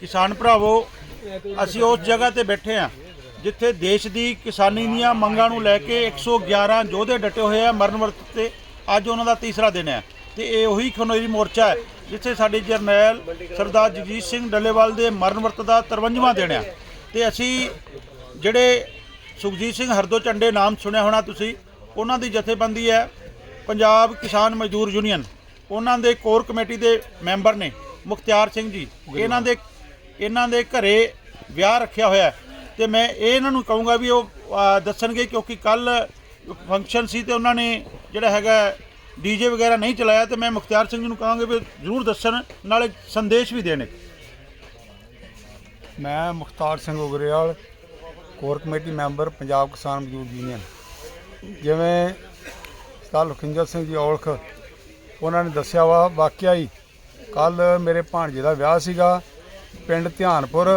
ਕਿਸਾਨ ਭਰਾਵੋ, ਅਸੀਂ ਉਸ ਜਗ੍ਹਾ ਤੇ ਬੈਠੇ ਆ ਜਿੱਥੇ ਦੇਸ਼ ਦੀ ਕਿਸਾਨੀ ਦੀਆਂ ਮੰਗਾਂ ਨੂੰ ਲੈ ਕੇ 111 ਯੋਧੇ ਡਟੇ ਹੋਏ ਆ ਮਰਨ ਵਰਤ ਤੇ ਅੱਜ ਉਹਨਾਂ ਦਾ ਤੀਸਰਾ ਦਿਨ ਹੈ ਤੇ ਇਹ ਉਹੀ ਖਨੋਰੀ ਮੋਰਚਾ ਹੈ ਜਿੱਥੇ ਸਾਡੇ ਜਰਨੈਲ ਸਰਦਾਰ ਜਗਜੀਤ ਸਿੰਘ ਡੱਲੇਵਾਲ ਦੇ ਮਰਨ ਵਰਤ ਦਾ 53ਵਾਂ ਦਿਨ ਹੈ। ਤੇ ਅਸੀਂ ਜਿਹੜੇ ਸੁਖਜੀਤ ਸਿੰਘ ਹਰਦੋ ਝੰਡੇ ਨਾਮ ਸੁਣਿਆ ਹੋਣਾ ਤੁਸੀਂ, ਉਹਨਾਂ ਦੀ ਜਥੇਬੰਦੀ ਹੈ ਪੰਜਾਬ ਕਿਸਾਨ ਮਜ਼ਦੂਰ ਯੂਨੀਅਨ। ਉਹਨਾਂ ਦੇ ਕੋਰ ਕਮੇਟੀ ਦੇ ਮੈਂਬਰ ਨੇ। ਮੁਖਤਿਆਰ ਸਿੰਘ ਜੀ, ਇਹਨਾਂ ਦੇ ਇਹਨਾਂ ਦੇ ਘਰੇ ਵਿਆਹ ਰੱਖਿਆ ਹੋਇਆ ਹੈ। ਤੇ ਮੈਂ ਇਹ ਇਹਨਾਂ ਨੂੰ ਕਹੂੰਗਾ ਵੀ ਉਹ ਦੱਸਣਗੇ ਕਿਉਂਕਿ ਕੱਲ ਫੰਕਸ਼ਨ ਸੀ ਤੇ ਉਹਨਾਂ ਨੇ ਜਿਹੜਾ ਹੈਗਾ ਡੀਜੇ ਵਗੈਰਾ ਨਹੀਂ ਚਲਾਇਆ ਤੇ ਮੈਂ ਮੁਖਤਿਆਰ ਸਿੰਘ ਜੀ ਨੂੰ ਕਹਾਂਗਾ ਵੀ ਜ਼ਰੂਰ ਦੱਸਣ, ਨਾਲੇ ਸੰਦੇਸ਼ ਵੀ ਦੇਣ ਮੈਂ Mukhtar Singh Ugrewal, core committee member, Punjab Kisan Mazdoor union. ਜਿਵੇਂ ਸਰਦਾਰ ਲਖਿੰਦਰ ਸਿੰਘ ਜੀ ਔਲਖ, ਉਹਨਾਂ ਨੇ ਦੱਸਿਆ ਵਾ, ਵਾਕਿਆ ਹੀ ਕੱਲ ਮੇਰੇ ਭਾਣਜੇ ਦਾ ਵਿਆਹ ਸੀਗਾ, ਪਿੰਡ ਧਿਆਨਪੁਰ,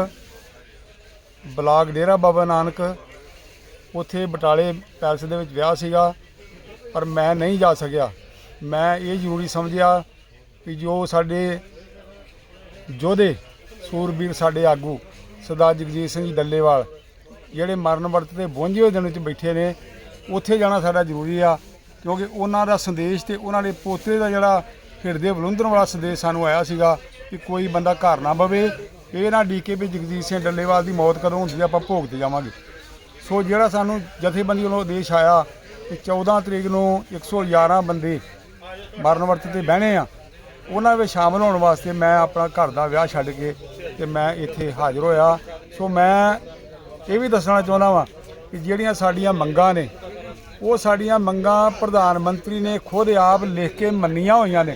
ਬਲਾਕ ਡੇਰਾ ਬਾਬਾ ਨਾਨਕ। ਉੱਥੇ ਬਟਾਲੇ ਪੈਲਸ ਦੇ ਵਿੱਚ ਵਿਆਹ ਸੀਗਾ, ਪਰ ਮੈਂ ਨਹੀਂ ਜਾ ਸਕਿਆ। ਮੈਂ ਇਹ ਜ਼ਰੂਰੀ ਸਮਝਿਆ ਕਿ ਜੋ ਸਾਡੇ ਯੋਧੇ, ਸੂਰਬੀਰ ਸਾਡੇ ਆਗੂ, ਸਰਦਾਰ ਜਗਜੀਤ ਸਿੰਘ ਡੱਲੇਵਾਲ, ਜਿਹੜੇ ਮਰਨ ਵਰਤ ਤੇ 52 ਦਿਨ ਵਿੱਚ ਬੈਠੇ ਨੇ, ਉੱਥੇ ਜਾਣਾ ਸਾਡਾ ਜ਼ਰੂਰੀ ਆ, ਕਿਉਂਕਿ ਉਹਨਾਂ ਦਾ ਸੰਦੇਸ਼ ਤੇ ਉਹਨਾਂ ਦੇ ਪੋਤੇ ਦਾ ਜਿਹੜਾ ਹਿਰਦੇ ਬਲੁੰਦਰਨ ਵਾਲਾ ਸੰਦੇਸ਼ ਸਾਨੂੰ ਆਇਆ ਸੀਗਾ ਕਿ ਕੋਈ ਬੰਦਾ ਘਰ ਨਾ ਬਵੇ। ਇਹ ਨਾ ਡੀਕੇ ਵੀ ਜਗਜੀਤ ਸਿੰਘ ਡੱਲੇਵਾਲ ਦੀ ਮੌਤ ਕਦੋਂ ਹੁੰਦੀ ਆ, ਆਪਾਂ ਭੋਗ ਤੇ ਜਾਵਾਂਗੇ। ਸੋ ਜਿਹੜਾ ਸਾਨੂੰ ਜਥੇਬੰਦੀ ਵੱਲੋਂ ਆਦੇਸ਼ ਆਇਆ ਕਿ 14 ਤਰੀਕ ਨੂੰ 111 ਬੰਦੇ ਮਰਨ ਵਰਤ ਤੇ ਬਹਿਣੇ ਆ ਉਹਨਾਂ ਵਿੱਚ ਸ਼ਾਮਲ ਹੋਣ ਵਾਸਤੇ ਮੈਂ ਆਪਣਾ ਘਰ ਦਾ ਵਿਆਹ ਛੱਡ ਕੇ ਤੇ ਮੈਂ ਇੱਥੇ ਹਾਜ਼ਰ ਹੋਇਆ। ਸੋ ਮੈਂ ਇਹ ਵੀ ਦੱਸਣਾ ਚਾਹੁੰਦਾ ਵਾਂ ਕਿ ਜਿਹੜੀਆਂ ਸਾਡੀਆਂ ਮੰਗਾਂ ਨੇ ਉਹ ਸਾਡੀਆਂ ਮੰਗਾਂ ਪ੍ਰਧਾਨ ਮੰਤਰੀ ਨੇ ਖੁਦ ਆਪ ਲਿਖ ਕੇ ਮੰਨੀਆਂ ਹੋਈਆਂ ਨੇ।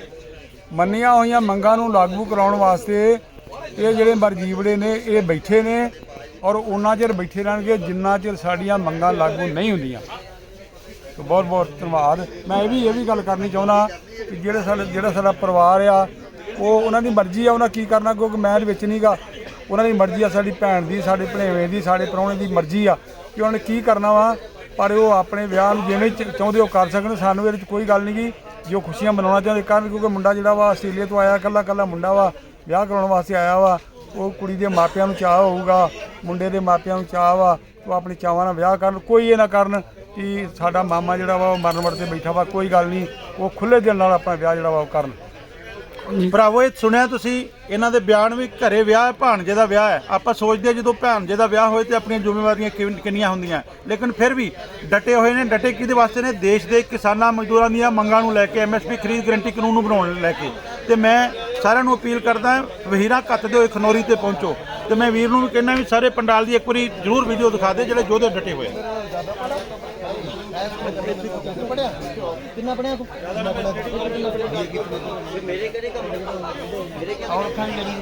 ਮੰਨੀਆਂ ਹੋਈਆਂ ਮੰਗਾਂ ਨੂੰ ਲਾਗੂ ਕਰਾਉਣ ਵਾਸਤੇ ਇਹ ਜਿਹੜੇ ਮਰਜੀਵੜੇ ਨੇ, ਇਹ ਬੈਠੇ ਨੇ ਔਰ ਉਹਨਾਂ ਚਿਰ ਬੈਠੇ ਰਹਿਣਗੇ, ਜਿੰਨਾ ਚਿਰ ਸਾਡੀਆਂ ਮੰਗਾਂ ਲਾਗੂ ਨਹੀਂ ਹੁੰਦੀਆਂ। ਬਹੁਤ ਬਹੁਤ ਧੰਨਵਾਦ। ਮੈਂ ਇਹ ਵੀ ਇਹ ਵੀ ਗੱਲ ਕਰਨੀ ਚਾਹੁੰਦਾ ਕਿ ਜਿਹੜੇ ਸਾਡਾ, ਜਿਹੜਾ ਸਾਡਾ ਪਰਿਵਾਰ ਆ, ਉਹ ਉਹਨਾਂ ਦੀ ਮਰਜ਼ੀ ਆ, ਉਹਨਾਂ ਕੀ ਕਰਨਾ, ਕਿਉਂਕਿ ਮੈਂ ਇਹਦੇ ਵਿੱਚ ਨਹੀਂਗਾ ਉਹਨਾਂ ਦੀ ਮਰਜ਼ੀ ਆ, ਸਾਡੀ ਭੈਣ ਦੀ, ਸਾਡੇ ਭਣੇਵੇਂ ਦੀ, ਸਾਡੇ ਪ੍ਰਾਹੁਣੇ ਦੀ ਮਰਜ਼ੀ ਆ ਕਿ ਉਹਨਾਂ ਨੇ ਕੀ ਕਰਨਾ ਵਾ, ਪਰ ਉਹ ਆਪਣੇ ਵਿਆਹ ਨੂੰ ਜਿਵੇਂ ਚਾਹੁੰਦੇ ਉਹ ਕਰ ਸਕਣ, ਸਾਨੂੰ ਇਹਦੇ ਵਿੱਚ ਕੋਈ ਗੱਲ ਨਹੀਂ ਗੀ ਜੋ ਖੁਸ਼ੀਆਂ ਮਨਾਉਣਾ ਚਾਹੁੰਦੇ, ਕਰਨ ਕਿਉਂਕਿ ਮੁੰਡਾ ਜਿਹੜਾ ਵਾ ਆਸਟ੍ਰੇਲੀਆ ਤੋਂ ਆਇਆ ਕੱਲਾ ਕੱਲਾ ਮੁੰਡਾ ਵਾ, ਵਿਆਹ ਕਰਾਉਣ ਵਾਸਤੇ ਆਇਆ ਵਾ, ਉਹ ਕੁੜੀ ਦੇ ਮਾਪਿਆਂ ਨੂੰ ਚਾਹ ਹੋਊਗਾ, ਮੁੰਡੇ ਦੇ ਮਾਪਿਆਂ ਨੂੰ ਚਾਹ ਵਾ, ਉਹ ਆਪਣੇ ਚਾਵਾਂ ਨਾਲ ਵਿਆਹ ਕਰਨ, ਕੋਈ ਇਹ ਨਾ ਕਰਨ ਕਿ ਸਾਡਾ ਮਾਮਾ ਜਿਹੜਾ ਵਾ ਉਹ ਮਰਨ ਵੜ ਤੇ ਬੈਠਾ ਵਾ, ਕੋਈ ਗੱਲ ਨਹੀਂ, ਉਹ ਖੁੱਲੇ ਦਿਲ ਨਾਲ ਆਪਣਾ ਵਿਆਹ ਜਿਹੜਾ ਵਾ ਉਹ ਕਰਨ। ਭਰਾਵੋ, ਇਹ ਸੁਣਿਆ ਤੁਸੀਂ, ਇਹਨਾਂ ਦੇ ਬਿਆਨ ਵੀ ਘਰੇ ਵਿਆਹ ਹੈ, ਭਾਣਜੇ ਦਾ ਵਿਆਹ ਹੈ। ਆਪਾਂ ਸੋਚਦੇ ਹਾਂ ਜਦੋਂ ਭਾਣਜੇ ਦਾ ਵਿਆਹ ਹੋਏ ਤੇ ਆਪਣੀਆਂ ਜ਼ਿੰਮੇਵਾਰੀਆਂ ਕਿੰਨ- ਕਿੰਨੀਆਂ ਹੁੰਦੀਆਂ। ਲੇਕਿਨ ਫਿਰ ਵੀ ਡਟੇ ਹੋਏ ਨੇ, ਡਟੇ ਕਿਹਦੇ ਵਾਸਤੇ ਨੇ? ਦੇਸ਼ ਦੇ ਕਿਸਾਨਾਂ ਮਜ਼ਦੂਰਾਂ ਦੀਆਂ ਮੰਗਾਂ ਨੂੰ ਲੈ ਕੇ ਐਮਐਸਪੀ ਖਰੀਦ ਗਰੰਟੀ ਕਾਨੂੰਨ ਨੂੰ ਬਣਾਉਣ ਲੈ ਕੇ। ਤੇ ਮੈਂ ਸਾਰਿਆਂ ਨੂੰ ਅਪੀਲ ਕਰਦਾ ਵਹੀਰਾ ਕੱਤਦੇ ਹੋਏ ਖਨੌਰੀ ਤੇ ਪਹੁੰਚੋ। ਤੇ ਮੈਂ ਵੀਰ ਨੂੰ ਵੀ ਕਹਿੰਦਾ ਵੀ ਸਾਰੇ ਪੰਡਾਲ ਦੀ ਇੱਕ ਵਾਰੀ ਜ਼ਰੂਰ ਵੀਡੀਓ ਦਿਖਾ ਦੇ ਜਿਹੜੇ ਯੋਧੇ ਡਟੇ ਹੋਏ ਆ। ਕਿੰਨਾ ਪੜਿਆ ਤੂੰ ਮੇਰੇ ਕਿਹੜੇ ਕੰਮ ਮੇਰੇ ਕਿਹੜੇ ਔਰ ਖਾਂ ਜਿਹੜੀ